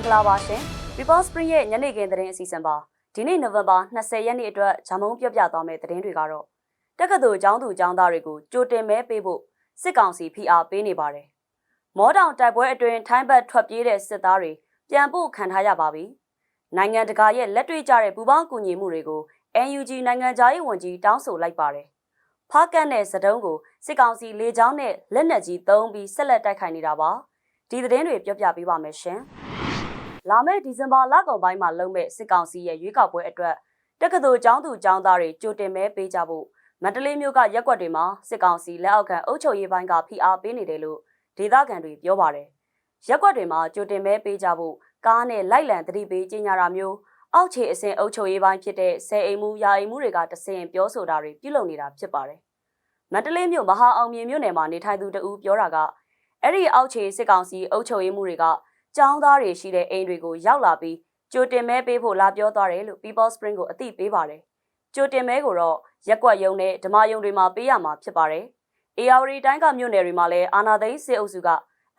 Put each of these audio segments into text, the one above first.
င်္ဂလာပါရှင် People Spring ရဲ့ညနေခင်းသတင်းအစီအစဉ်ပါဒီနေ့နိုဝင်ဘာ20ရက်နေ့အတွက်ဂျမုံပြပြသွားမယ့်သတင်းတွေကတော့တက္ကသိုလ်ကျောင်းသူကျောင်းသားတွေကိုကြိုတင်မဲပေးဖို့စစ်ကောင်စီဖိအားပေးနေပါတယ်မောတောင်တိုက်ပွဲအတွင်းထိုင်းဘက်ထွက်ပြေးတဲ့စစ်သားတွေပြန်ပို့ခံထားရပါပြီနိုင်ငံတကာရဲ့လက်တွေ့ကျတဲ့ပူးပေါင်းကူညီမှုတွေကို NUG နိုင်ငံသားရေးဝန်ကြီးတောင်းဆိုလိုက်ပါတယ်ဖားကန့်နဲ့စတုံးကိုစစ်ကောင်စီလေကြောင်းနဲ့လက်နက်ကြီးသုံးပြီးဆက်လက်တိုက်ခိုက်နေတာပါဒီသတင်းတွေပြောပြပေးပါမယ်ရှင် လာမယ့်ဒီဇင်ဘာလကုန်ပိုင်းမှာလုပ်မဲ့စစ်ကောင်စီရဲ့ရွေးကောက်ပွဲအတွက်တက္ကသိုလ်ကျောင်းသူကျောင်းသားတွေကြိုတင်မဲပေးကြဖို့မန္တလေးမြို့ကရက်ကွက်တွေမှာစစ်ကောင်စီလက်အောက်ခံအုပ်ချုပ်ရေးပိုင်းကဖိအားပေးနေတယ်လို့ဒေသခံတွေပြောပါတယ်ရက်ကွက်တွေမှာကြိုတင်မဲပေးကြဖို့ကားနဲ့လိုက်လံသတိပေးကြေညာတာမျိုးအောက်ခြေအဆင့်အုပ်ချုပ်ရေးပိုင်းဖြစ်တဲ့ဆယ်အိမ်မှုယာအိမ်မှုတွေကတဆင်ပြောဆိုတာတွေပြုလုပ်နေတာဖြစ်ပါတယ်။မန္တလေးမြို့မဟာအောင်မြင်မြို့နယ်မှာနေထိုင်သူတဦးပြောတာကအဲ့ဒီအောက်ခြေစစ်ကောင်စီအုပ်ချုပ်ရေးမှုတွေက ကျောင်းသားတွေရှိတဲ့အိမ်တွေကိုရောက်လာပြီးကြိုတင်မဲပေးဖို့လာပြောသွားတယ်လို့ People Spring ကိုအသိပေးပါတယ်။ကြိုတင်မဲကိုတော့ရက်ကွက်ယုံနဲ့ဓမ္မယုံတွေမှာပေးရမှာဖြစ်ပါတယ်။ AR တိုင်းကမြို့နယ်တွေမှာလည်းအာနာသိန်းစေအုပ်စုက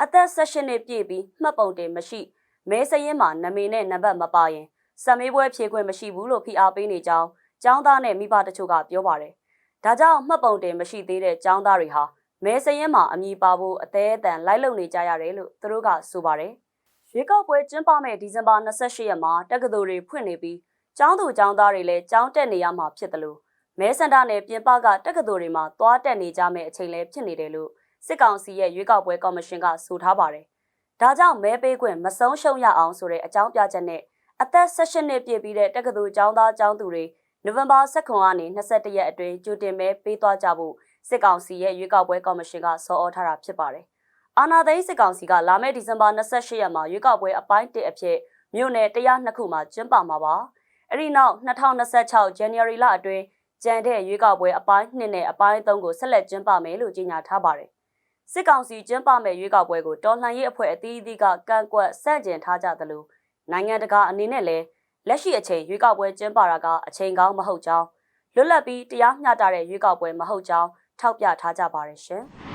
အသက်16နှစ်ပြည့်ပြီးမှတ်ပုံတင်မရှိမဲစရင်မှာနာမည်နဲ့နံပါတ်မပါရင်စံမေးပွဲဖြေခွင့်မရှိဘူးလို့ဖိအားပေးနေကြောင်းကျောင်းသားနဲ့မိဘတချို့ကပြောပါတယ်။ဒါကြောင့်မှတ်ပုံတင်မရှိသေးတဲ့ကျောင်းသားတွေဟာမဲစရင်မှာအမည်ပါဖို့အသေးအတန်လိုက်လုံနေကြရတယ်လို့သူတို့ကဆိုပါတယ်။ ရွေးကောက်ပွဲကျင်းပမယ့်ဒီဇင်ဘာ28ရက်မှာတက္ကသိုလ်တွေဖွင့်နေပြီးကျောင်းသူကျောင်းသားတွေလည်းကျောင်းတက်နေရမှာဖြစ်တယ်လို့မဲဆန္ဒနယ်ပြင်ပကတက္ကသိုလ်တွေမှာသွားတက်နေကြမယ့်အချိန်လည်းဖြစ်နေတယ်လို့စစ်ကောင်စီရဲ့ရွေးကောက်ပွဲကော်မရှင်ကဆိုထားပါတယ်။ဒါကြောင့်မဲပေးခွင့်မဆုံးရှုံးရအောင်ဆိုတဲ့အကြောင်းပြချက်နဲ့အသက်16နှစ်ပြည့်ပြီးတဲ့တက္ကသိုလ်ကျောင်းသားကျောင်းသူတွေနိုဝင်ဘာ10ကနေ21ရက်အတွင်းကြိုတင်မဲပေးသွားကြဖို့စစ်ကောင်စီရဲ့ရွေးကောက်ပွဲကော်မရှင်ကဆော်ဩထားတာဖြစ်ပါတယ်။ အာနာသိန်းစစ်ကောင်စီကလာမယ့်ဒီဇင်ဘာ28ရက်မှာရွေးကောက်ပွဲအပိုင်း1အဖြစ်မြို့နယ်102ခုမှာကျင်းပမှာပါ။အဲဒီနောက်2026 January လအတွင်းကြံတဲ့ရွေးကောက်ပွဲအပိုင်း2နဲ့အပိုင်း3ကိုဆက်လက်ကျင်းပမယ်လို့ကြေညာထားပါတယ်။စစ်ကောင်စီကျင်းပမဲ့ရွေးကောက်ပွဲကိုတော်လှန်ရေးအဖွဲ့အသီးသီးကကန့်ကွက်ဆန့်ကျင်ထားကြသလိုနိုင်ငံတကာအနေနဲ့လည်းလက်ရှိအချိန်ရွေးကောက်ပွဲကျင်းပတာကအချိန်ကောင်းမဟုတ်ကြောင်းလွတ်လပ်ပြီးတရားမျှတတဲ့ရွေးကောက်ပွဲမဟုတ်ကြောင်းထောက်ပြထားကြပါရရှင်။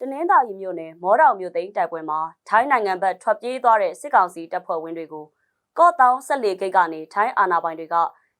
တနင်္သာရီမြို့နယ်မောတော်မြို့သိမ်းတိုက်ပွဲမှာထိုင်းနိုင်ငံဘက်ထွက်ပြေးသွားတဲ့စစ်ကောင်စီတပ်ဖွဲ့ဝင်တွေကိုကော့တောင်းဆက်လေဂိတ်ကနေထိုင်းအာဏာပိုင်တွေက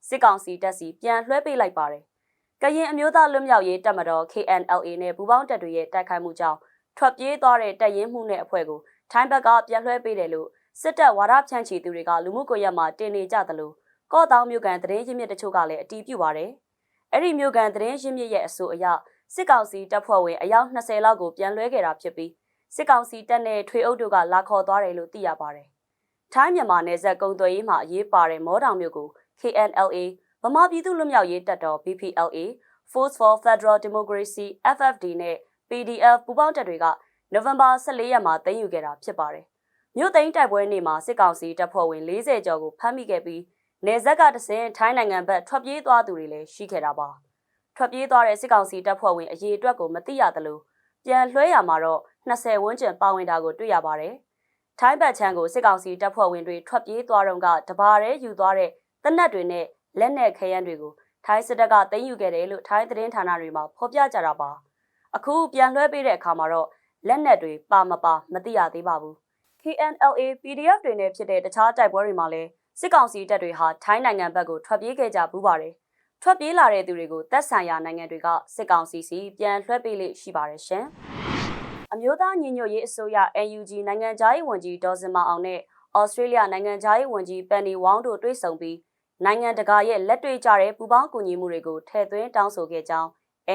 စစ်ကောင်စီတပ်စီပြန်လွှဲပေးလိုက်ပါတယ်။ကရင်အမျိုးသားလွတ်မြောက်ရေးတပ်မတော် KNLA နဲ့ပူးပေါင်းတပ်တွေရဲ့တိုက်ခိုက်မှုကြောင့်ထွက်ပြေးသွားတဲ့တပ်ရင်းမှုနဲ့အဖွဲ့ကိုထိုင်းဘက်ကပြန်လွှဲပေးတယ်လို့စစ်တပ်ဝါဒဖြန့်ချီသူတွေကလူမှုကွန်ရက်မှာတင်နေကြသလိုကော့တောင်းမြို့ကန်သတင်းရင်းမြစ်တချို့ကလည်းအတီးပြုပါတယ်။အဲ့ဒီမြို့ကန်သတင်းရင်းမြစ်ရဲ့အဆိုအရ စစ်ကောင်စီတပ်ဖွဲ့ဝင်အယောက်20လောက်ကိုပြန်လွှဲခဲ့တာဖြစ်ပြီးစစ်ကောင်စီတပ်နဲ့ထွေအုပ်တို့ကလာခေါ်သွားတယ်လို့သိရပါတယ်။ထိုင်းမြန်မာနယ်စပ်ကုံသွယ်ရေးမှာအရေးပါတဲ့မောတောင်မြို့ကို KNLA ဗမာပြည်သူ့လွတ်မြောက်ရေးတပ်တော် BPLA Force for Federal Democracy FFD နဲ့ PDF ပူးပေါင်းတပ်တွေကနိုဝင်ဘာ14ရက်မှာသိမ်းယူခဲ့တာဖြစ်ပါတယ်။မြို့သိမ်းတိုက်ပွဲနေ့မှာစစ်ကောင်စီတပ်ဖွဲ့ဝင်40ကျော်ကိုဖမ်းမိခဲ့ပြီးနေဇက်ကတဆင်ထိုင်းနိုင်ငံဘက်ထွက်ပြေးသွားသူတွေလည်းရှိခဲ့တာပါ။ ထွက်ပြေးသွားတဲ့စစ်ကောင်စီတပ်ဖွဲ့ဝင်အရေးအတွက်ကိုမသိရသလိုပြန်လွှဲရမှာတော့20ဝန်းကျင်ပါဝင်တာကိုတွေ့ရပါတယ်။ထိုင်းဘက်ချမ်းကိုစစ်ကောင်စီတပ်ဖွဲ့ဝင်တွေထွက်ပြေးသွားတော့ကတဘာရဲယူသွားတဲ့တနက်တွေနဲ့လက်နက်ခဲယမ်းတွေကိုထိုင်းစစ်တပ်ကသိမ်းယူခဲ့တယ်လို့ထိုင်းသတင်းဌာနတွေမှာဖော်ပြကြတာပါ။အခုပြန်လွှဲပေးတဲ့အခါမှာတော့လက်နက်တွေပါမပါမသိရသေးပါဘူး။ KNLA PDF တွေနဲ့ဖြစ်တဲ့တခြားတိုက်ပွဲတွေမှာလည်းစစ်ကောင်စီတပ်တွေဟာထိုင်းနိုင်ငံဘက်ကိုထွက်ပြေးခဲ့ကြပူးပါတယ်။ ထွက်ပြေးလာတဲ့သူတွေကိုတပ်ဆိုင်ရာနိုင်ငံတွေကစစ်ကောင်စီစီပြန်လွှဲပေးလိရှိပါတယ်ရှင်။အမျိုးသားညီညွတ်ရေးအစိုးရ NUG နိုင်ငံသားရေးဝန်ကြီးဒေါ်စင်မအောင်နဲ့ဩစတြေးလျနိုင်ငံသားရေးဝန်ကြီးပန်နီဝေါင်းတို့တွေ့ဆုံပြီးနိုင်ငံတကာရဲ့လက်တွေ့ကျတဲ့ပူးပေါင်းကူညီမှုတွေကိုထည့်သွင်းတောင်းဆိုခဲ့ကြောင်း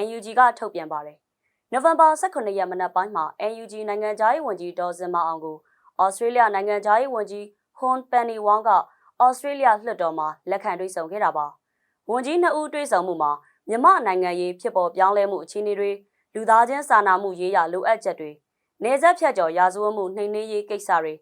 NUG ကထုတ်ပြန်ပါတယ်။နိုဝင်ဘာ18ရက်မနက်ပိုင်းမှာ NUG နိုင်ငံသားရေးဝန်ကြီးဒေါ်စင်မအောင်ကိုဩစတြေးလျနိုင်ငံသားရေးဝန်ကြီးဟွန်ပန်နီဝေါင်းကဩစတြေးလျလွှတ်တော်မှာလက်ခံတွေ့ဆုံခဲ့တာပါ။ ဝန်ကြီးနှစ်ဦးတွေ့ဆုံမှုမှာမြမနိုင်ငံရေးဖြစ်ပေါ်ပြောင်းလဲမှုအခြေအနေတွေလူသားချင်းစာနာမှုရေးရာလိုအပ်ချက်တွေနေဆက်ဖြတ်ကျော်ရာဇဝတ်မှုနှိမ်နင်းရေးကိစ္စတွေ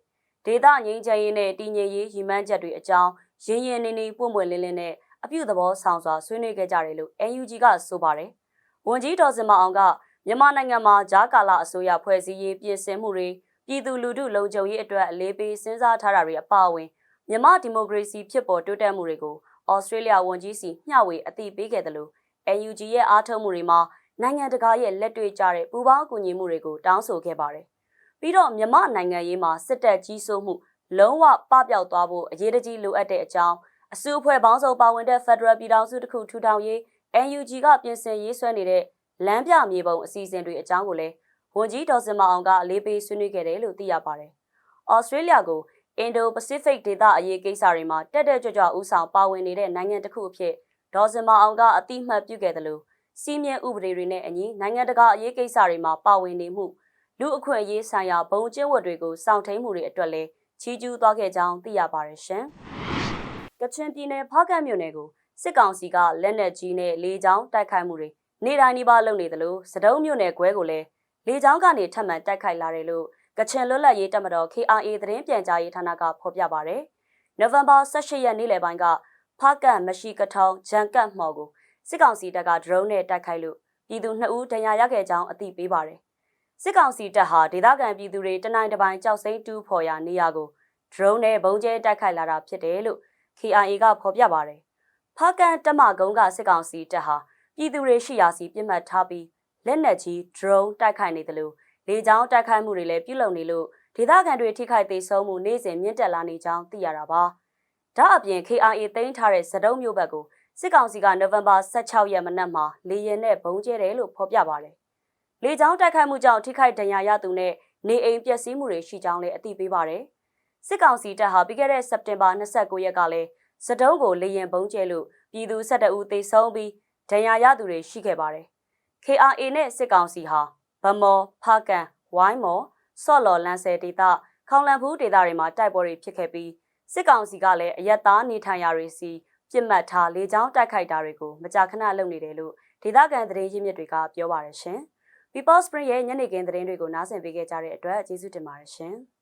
ဒေသငြိမ်းချမ်းရေးနဲ့တည်ငြိမ်ရေးရည်မှန်းချက်တွေအကြောင်းရင်းရင်းနှီးနှီးပွင့်ပွင့်လင်းလင်းနဲ့အပြုသဘောဆောင်စွာဆွေးနွေးခဲ့ကြတယ်လို့ NUG ကဆိုပါတယ်။ဝန်ကြီးဒေါ်စင်မအောင်ကမြန်မာနိုင်ငံမှာဂျားကာလာအစိုးရဖွဲ့စည်းရေးပြင်ဆင်မှုတွေပြည်သူလူထုလုံခြုံရေးအတွက်အလေးပေးစဉ်းစားထားတာတွေအပါအဝင်မြန်မာဒီမိုကရေစီဖြစ်ပေါ်တိုးတက်မှုတွေကို ဩစတြေးလျဝန်ကြီးစီမျှဝေအသိပေးခဲ့တယ်လို့ NUG ရဲ့အားထုတ်မှုတွေမှာနိုင်ငံတကာရဲ့လက်တွေ့ကျတဲ့ပူးပေါင်းကူညီမှုတွေကိုတောင်းဆိုခဲ့ပါတယ်။ပြီးတော့မြန်မာနိုင်ငံရေးမှာစစ်တပ်ကြီးစိုးမှုလုံးဝပပျောက်သွားဖို့အရေးတကြီးလိုအပ်တဲ့အကြောင်းအစုအဖွဲ့ပေါင်းစုံပါဝင်တဲ့ Federal ပြည်ထောင်စုတစ်ခုထူထောင်ရေး NUG ကပြင်ဆင်ရေးဆွဲနေတဲ့လမ်းပြမြေပုံအစီအစဉ်တွေအကြောင်းကိုလည်းဝန်ကြီးဒေါ်စင်မအောင်ကအလေးပေးဆွေးနွေးခဲ့တယ်လို့သိရပါတယ်။ဩစတြေးလျကို Indo-Pacific ဒေသအရေးကိစ္စတွေမှာတက်တက်ကြွကြွဦးဆောင်ပါဝင်နေတဲ့နိုင်ငံတစ်ခုအဖြစ်ဒေါ်စင်မအောင်ကအတိအမှတ်ပြုခဲ့တယ်လို့စီးမြဲဥပဒေတွေနဲ့အညီနိုင်ငံတကာအရေးကိစ္စတွေမှာပါဝင်နေမှုလူအခွင့်အရေးဆိုင်ရာဘုံကျင့်ဝတ်တွေကိုစောင့်ထိန်မှုတွေအတွက်လည်းချီးကျူးသွားခဲ့ကြောင်းသိရပါတယ်ရှင်။ကချင်ပြည်နယ်ဖားကတ်မြို့နယ်ကိုစစ်ကောင်စီကလက်နက်ကြီးနဲ့လေကြောင်းတိုက်ခိုက်မှုတွေနေတိုင်းဒီပါလုပ်နေတယ်လို့စတုံးမြို့နယ်ကွဲကိုလည်းလေကြောင်းကနေထပ်မံတိုက်ခိုက်လာတယ်လို့ ကချင်လွတ်လပ်ရေးတပ်မတော် KRA သတင်းပြန်ကြားရေးဌာနကဖော်ပြပါဗျ။နိုဝင်ဘာ18ရက်နေ့လယ်ပိုင်းကဖားကတ်မရှိကထောင်ဂျန်ကတ်မှော်ကိုစစ်ကောင်စီတပ်ကဒရုန်းနဲ့တိုက်ခိုက်လို့ပြည်သူ2ဦးဒဏ်ရာရခဲ့ကြောင်းအသိပေးပါတယ်။စစ်ကောင်စီတပ်ဟာဒေသခံပြည်သူတွေတနိုင်တပိုင်းကြောက်စိမ့်တူးဖော်ရာနေရာကိုဒရုန်းနဲ့ဘုံကျဲတိုက်ခိုက်လာတာဖြစ်တယ်လို့ KRA ကဖော်ပြပါတယ်။ဖားကန်တမကုန်းကစစ်ကောင်စီတပ်ဟာပြည်သူတွေရှိရာစီပြစ်မှတ်ထားပြီးလက်နက်ကြီး drone တိုက်ခိုက်နေတယ်လို့ လေကြောင်းတိုက်ခိုက်မှုတွေလည်းပြုလုပ်နေလို့ဒေသခံတွေထိခိုက်သေးဆုံးမှုနေ့စဉ်မြင့်တက်လာနေကြောင်းသိရတာပါ။ဒါအပြင် KRA သိမ်းထားတဲ့ဇဒုံမြို့ဘက်ကိုစစ်ကောင်စီကနိုဝင်ဘာ16ရက်မနက်မှာလေရင်နဲ့ဘုံကျဲတယ်လို့ဖော်ပြပါတယ်။လေကြောင်းတိုက်ခိုက်မှုကြောင့်ထိခိုက်ဒဏ်ရာရသူနဲ့နေအိမ်ပျက်စီးမှုတွေရှိကြောင်းလည်းအသိပေးပါတယ်။စစ်ကောင်စီတပ်ဟာပြီးခဲ့တဲ့စက်တင်ဘာ29ရက်ကလည်းစတုံးကိုလေရင်ဘုံကျဲလို့ပြည်သူ12ဦးသေဆုံးပြီးဒဏ်ရာရသူတွေရှိခဲ့ပါတယ်။ KRA နဲ့စစ်ကောင်စီဟာ ဗမော်ဖားကန်ဝိုင်းမော်ဆော့လော်လန်ဆယ်ဒေသခေါင်လန်ဖူးဒေသတွေမှာတိုက်ပွဲတွေဖြစ်ခဲ့ပြီးစစ်ကောင်စီကလည်းအယက်သားနေထိုင်ရာတွေစီပြစ်မှတ်ထားလေကြောင်းတိုက်ခိုက်တာတွေကိုမကြာခဏလုပ်နေတယ်လို့ဒေသခံသတင်းရင်းမြစ်တွေကပြောပါရရှင်။ People Spring ရဲ့ညနေခင်းသတင်းတွေကိုနားဆင်ပေးကြတဲ့အတွက်ကျေးဇူးတင်ပါတယ်ရှင်။